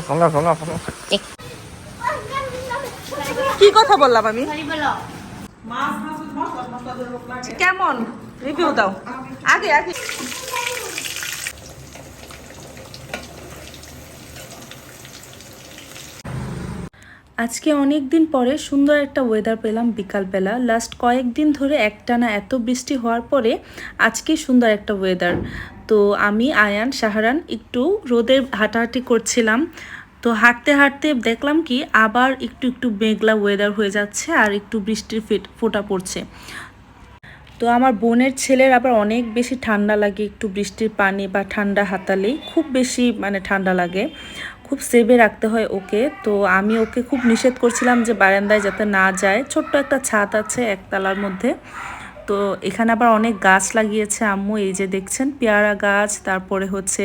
ফোঙা ফোঙা কি কথা বললাম আমি? কেমন? রিভিউ দাও। আগে আগে। আজকে অনেক দিন পরে সুন্দর একটা ওয়েদার পেলাম বিকালবেলা। লাস্ট কয়েকদিন ধরে একটানা এত বৃষ্টি হওয়ার পরে আজকে সুন্দর একটা ওয়েদার তো আমি, আয়ান সাহারান একটু রোদে হাঁটাহাঁটি করছিলাম। তো হাঁটতে হাঁটতে দেখলাম কি আবার একটু একটু মেঘলা ওয়েদার হয়ে যাচ্ছে আর একটু বৃষ্টির ফেট ফোটা পড়ছে। তো আমার বোনের ছেলের আবার অনেক বেশি ঠান্ডা লাগে, একটু বৃষ্টির পানি বা ঠান্ডা হাতালেই খুব বেশি মানে ঠান্ডা লাগে। খুব সেভে রাখতে হয় ওকে। তো আমি ওকে খুব নিষেধ করছিলাম যে বারান্দায় যাতে না যায়। ছোট্ট একটা ছাদ আছে একতলার মধ্যে। তো এখানে আবার অনেক গাছ লাগিয়েছে আম্মু, এই যে দেখছেন, পেয়ারা গাছ, তারপরে হচ্ছে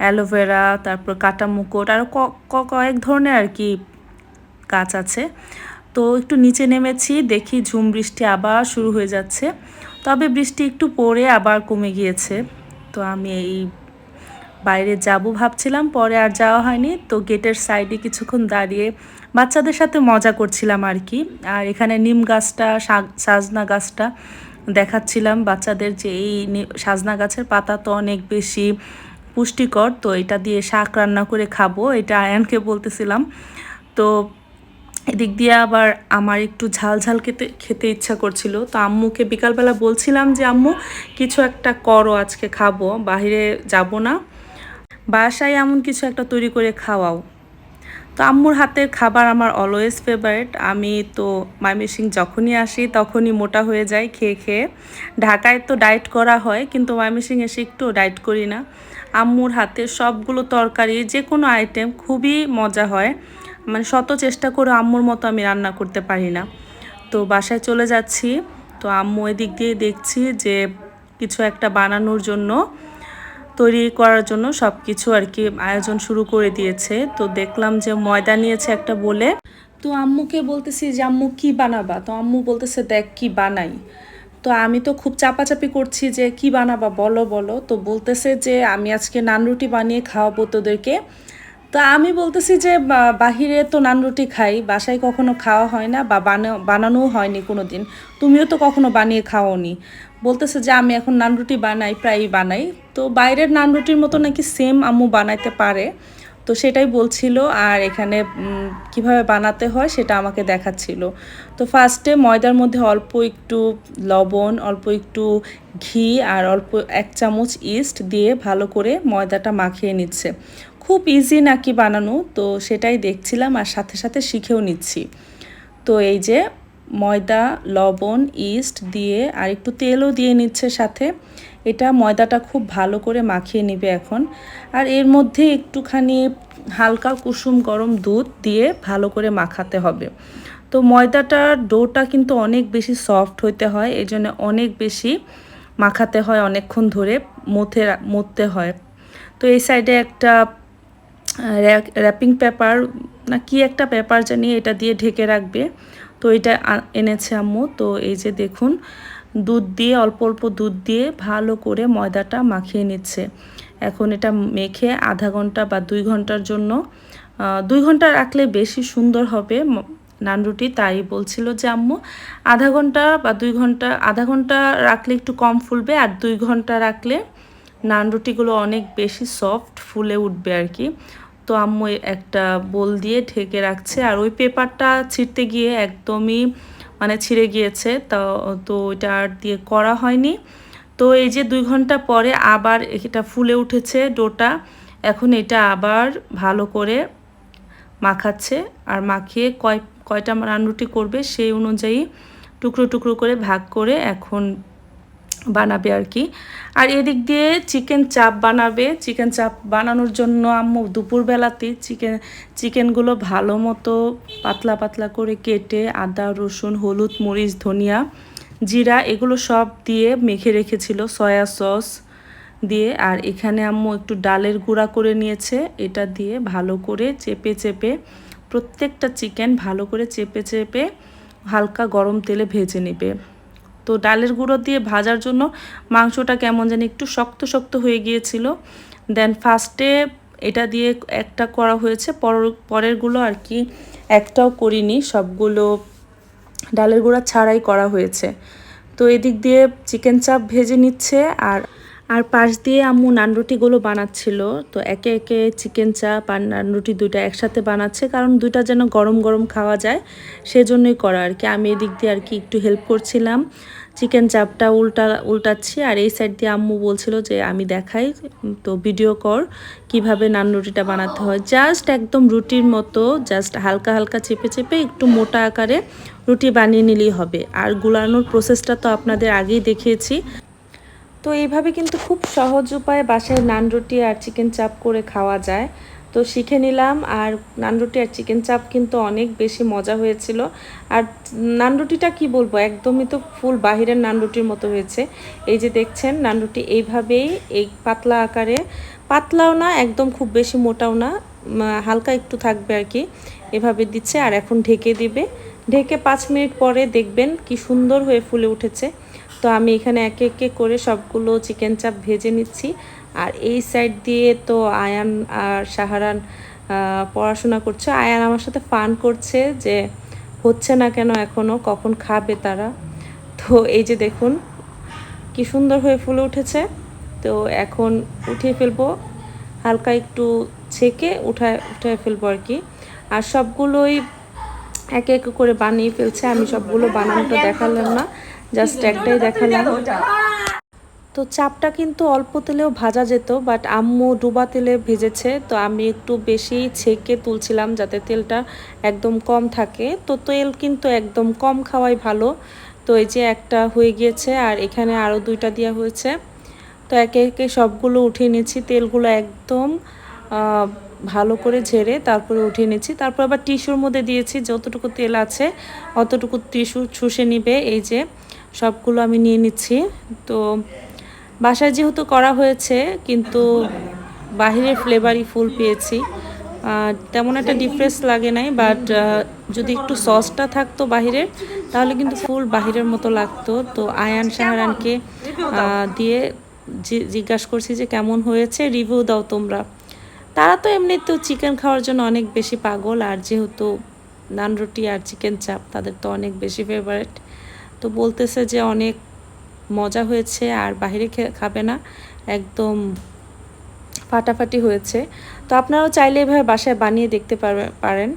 অ্যালোভেরা তারপর কাটা মুকুট আরও কয়েক ধরনের আর কি গাছ আছে। তো একটু নিচে নেমেছি, দেখি ঝুম বৃষ্টি আবার শুরু হয়ে যাচ্ছে। তবে বৃষ্টি একটু পরে আবার কমে গিয়েছে। তো আমি এই বাইরে যাব ভাবছিলাম, পরে আর যাওয়া হয়নি। তো গেটের সাইডে কিছুক্ষণ দাঁড়িয়ে বাচ্চাদের সাথে মজা করছিলাম আর কি। আর এখানে নিম গাছটা সাজনা গাছটা দেখাচ্ছিলাম বাচ্চাদের যে এই সাজনা গাছের পাতা তো অনেক বেশি পুষ্টিকর, তো এটা দিয়ে শাক রান্না করে খাব, এটা আয়ানকে বলতেছিলাম। তো এদিক দিয়ে আবার আমার একটু ঝাল ঝাল খেতে খেতে ইচ্ছা করছিল। তো আম্মুকে বিকালবেলা বলছিলাম যে, আম্মু, কিছু একটা করো, আজকে খাব বাইরে যাব না। বাসায় এমন কিছু একটা তৈরি করে খাওয়াও। তো আম্মুর হাতের খাবার আমার অলওয়েজ ফেভারিট আমি তো ময়মনসিং যখনই আসি তখনই মোটা হয়ে যাই খেয়ে খেয়ে। ঢাকায় তো ডায়েট করা হয়, কিন্তু ময়মনসিং এসে একটু ডায়েট করি না। আম্মুর হাতের সবগুলো তরকারি যে কোনো আইটেম খুবই মজা হয়। মানে শত চেষ্টা করে আম্মুর মতো আমি রান্না করতে পারি না। তো বাসায় চলে যাচ্ছি। তো আম্মু এদিক দিয়ে দেখছি যে কিছু একটা বানানোর জন্য তৈরি করার জন্য সব কিছু আর কি আয়োজন শুরু করে দিয়েছে। তো দেখলাম যে ময়দা নিয়েছে একটা বলে। তো আম্মুকে বলতেছি যে, আম্মু, কি বানাবা? তো আম্মু বলতেছে, দেখ কি বানাই। তো আমি তো খুব চাপাচাপি করছি যে, কি বানাবা বলো বলো। তো বলতেছে যে, আমি আজকে নান রুটি বানিয়ে খাওয়াবো তোদেরকে। তো আমি বলতেছি যে বাহিরে তো নান রুটি খাই, বাসায় কখনো খাওয়া হয় না বা বানা- বানানোও হয়নি কোনো দিন তুমিও তো কখনো বানিয়ে খাওনি বলতেছে যে, আমি এখন নান রুটি বানাই, প্রায়ই বানাই। তো বাইরের নান রুটির মতো নাকি সেম আম্মু বানাইতে পারে। তো সেটাই বলছিল আর এখানে কীভাবে বানাতে হয় সেটা আমাকে দেখাচ্ছিল। তো ফার্স্টে ময়দার মধ্যে অল্প একটু লবণ, অল্প একটু ঘি আর অল্প এক চামচ ইস্ট দিয়ে ভালো করে ময়দাটা মাখিয়ে নিচ্ছে। খুব ইজি নাকি বানানো, তো সেটাই দেখছিলাম আর সাথে সাথে শিখেও নিচ্ছি। তো এই যে ময়দা, লবণ ইস্ট দিয়ে আর একটু তেলও দিয়ে নিচ্ছে সাথে। এটা ময়দাটা খুব ভালো করে মাখিয়ে নিবে এখন। আর এর মধ্যে একটুখানি হালকা কুসুম গরম দুধ দিয়ে ভালো করে মাখাতে হবে। তো ময়দাটার ডোটা কিন্তু অনেক বেশি সফট হইতে হয় এই জন্য অনেক বেশি মাখাতে হয় অনেকক্ষণ ধরে, মথে মথতে হয়। তো এই সাইডে একটা র্যাপিং পেপার না কি একটা পেপার জানি, এটা দিয়ে ঢেকে রাখবে। তো এটা এনেছে আম্মু। তো এই যে দেখুন, দুধ দিয়ে, অল্প অল্প দুধ দিয়ে ভালো করে ময়দাটা মাখিয়ে নিচ্ছে। এখন এটা মেখে আধা ঘণ্টা বা দুই ঘণ্টার জন্য দুই ঘণ্টা রাখলে বেশি সুন্দর হবে ম- নান রুটি তাই বলছিল যে আম্মু, আধা ঘণ্টা বা দুই ঘণ্টা, আধা ঘণ্টা রাখলে একটু কম ফুলবে আর দুই ঘণ্টা রাখলে নান রুটিগুলো অনেক বেশি সফট ফুলে উঠবে আর কি। তো আম্মু একটা বোল দিয়ে ঢেকে রাখছে আর ওই পেপারটা ছিঁড়তে গিয়ে একদমই মানে ছিঁড়ে গিয়েছে। তো তো ওইটা আর দিয়ে করা হয়নি। তো এই যে দুই ঘণ্টা পরে আবার এটা ফুলে উঠেছে ডোটা। এখন এটা আবার ভালো করে মাখাচ্ছে আর মাখিয়ে কয়, কয়টা রান্নুটি করবে সেই অনুযায়ী টুকরো টুকরো করে ভাগ করে এখন বানাবে আর কি। আর এদিক দিয়ে চিকেন চাপ বানাবে। চিকেন চাপ বানানোর জন্য আম্মু দুপুরবেলাতে চিকেন, চিকেনগুলো ভালো মতো পাতলা পাতলা করে কেটে আদা, রসুন, হলুদ, মরিচ, ধনিয়া, জিরা এগুলো সব দিয়ে মেখে রেখেছিল সয়া সস দিয়ে। আর এখানে আম্মু একটু ডালের গুঁড়া করে নিয়েছে। এটা দিয়ে ভালো করে চেপে চেপে প্রত্যেকটা চিকেন ভালো করে চেপে চেপে হালকা গরম তেলে ভেজে নেবে। তো ডালের গুঁড়ো দিয়ে ভাজার জন্য মাংসটা কেমন যেন একটু শক্ত শক্ত হয়ে গিয়েছিল। দেন ফার্স্টে এটা দিয়ে একটা করা হয়েছে পর পরেরগুলো আর কি একটাও করিনি, সবগুলো ডালের গুঁড়া ছাড়াই করা হয়েছে। তো এদিক দিয়ে চিকেন চাপ ভেজে নিচ্ছে আর আর পাশ দিয়ে আম্মু নানরুটিগুলো বানাচ্ছিল। তো একে একে চিকেন চাপ আর নানরুটি দুইটা একসাথে বানাচ্ছে, কারণ দুইটা যেন গরম গরম খাওয়া যায়, সেজন্যই করা আর কি। আমি এদিক দিয়ে আর কি একটু হেল্প করছিলাম, চিকেন চাপটা উল্টা, উল্টাচ্ছি আর এই সাইড দিয়ে আম্মু বলছিল যে, আমি দেখাই, তো ভিডিও কর, কীভাবে নান রুটিটা বানাতে হয়। জাস্ট একদম রুটির মতো জাস্ট হালকা হালকা চেপে চেপে একটু মোটা আকারে রুটি বানিয়ে নিলেই হবে। আর গুলানোর প্রসেসটা তো আপনাদের আগেই দেখিয়েছি। তো এইভাবে কিন্তু খুব সহজ উপায়ে বাসায় নান রুটি আর চিকেন চাপ করে খাওয়া যায়। তো শিখে নিলাম। আর নান রুটি আর চিকেন চাপ কিন্তু অনেক বেশি মজা হয়েছিল। আর নান রুটিটা কি বলব? একদমই তো ফুল বাহিরের নান রুটির মতো হয়েছে। এই যে দেখছেন, নান রুটি এইভাবেই এই পাতলা আকারে, পাতলাও না, একদম খুব বেশি মোটাও না হালকা একটু থাকবে আর কি। এভাবে দিচ্ছে আর এখন ঢেকে দিবে। ঢেকে পাঁচ মিনিট পরে দেখবেন কি সুন্দর হয়ে ফুলে উঠেছে। তো আমি এখানে একে একে করে সবগুলো চিকেন চাপ ভেজে নিচ্ছি। আর এই সাইড দিয়ে তো আয়ান আর সাহারান পড়াশোনা করছে। আয়ান আমার সাথে ফান করছে যে হচ্ছে না কেন এখনও কখন খাবে তারা। তো এই যে দেখুন, কি সুন্দর হয়ে ফুলে উঠেছে। তো এখন উঠিয়ে ফেলব, হালকা একটু ছেঁকে উঠায় উঠায় ফেলব আর কি। আর সবগুলোই একে একে করে বানিয়ে ফেলছে। আমি সবগুলো বানানোটা দেখালাম না জাস্ট একটাই দেখালাম। তো চাপটা কিন্তু অল্প তেলেও ভাজা যেত বাট আম্মু ডুবা তেলে ভেজেছে, তো আমি একটু বেশি ছেঁকে তুলছিলাম যাতে তেলটা একদম কম থাকে। তো তেল কিন্তু একদম কম খাওয়াই ভালো। তো এই যে একটা হয়ে গিয়েছে, আর এখানে আরও দুইটা দেওয়া হয়েছে। তো একে একে সবগুলো উঠিয়ে নিয়েছি তেলগুলো একদম ভালো করে ঝেড়ে তারপরে উঠিয়ে নিচ্ছি। তারপর আবার টিস্যুর মধ্যে দিয়েছি, যতটুকু তেল আছে অতটুকু টিস্যু শুষে নিবে। এই যে সবগুলো আমি নিয়ে নিচ্ছি। তো বাসায় যেহেতু করা হয়েছে, কিন্তু বাহিরের ফ্লেভারই ফুল পেয়েছি। তেমন একটা ডিফারেন্স লাগে নাই বাট যদি একটু সসটা থাকতো বাহিরের তাহলে কিন্তু ফুল বাহিরের মতো লাগতো। তো আয়ান সাহারানকে দিয়ে জিজ্ঞাসা করছি যে কেমন হয়েছে রিভিউ দাও তোমরা। তারা তো এমনিতেও চিকেন খাওয়ার জন্য অনেক বেশি পাগল, আর যেহেতু নান রুটি আর চিকেন চাপ, তাদের তো অনেক বেশি ফেভারিট তো বলতেছে যে অনেক মজা হয়েছে আর বাহিরে খাবে না, একদম ফাটাফাটি হয়েছে। তো আপনারাও চাইলে এভাবে বাসায় বানিয়ে দেখতে পারেন।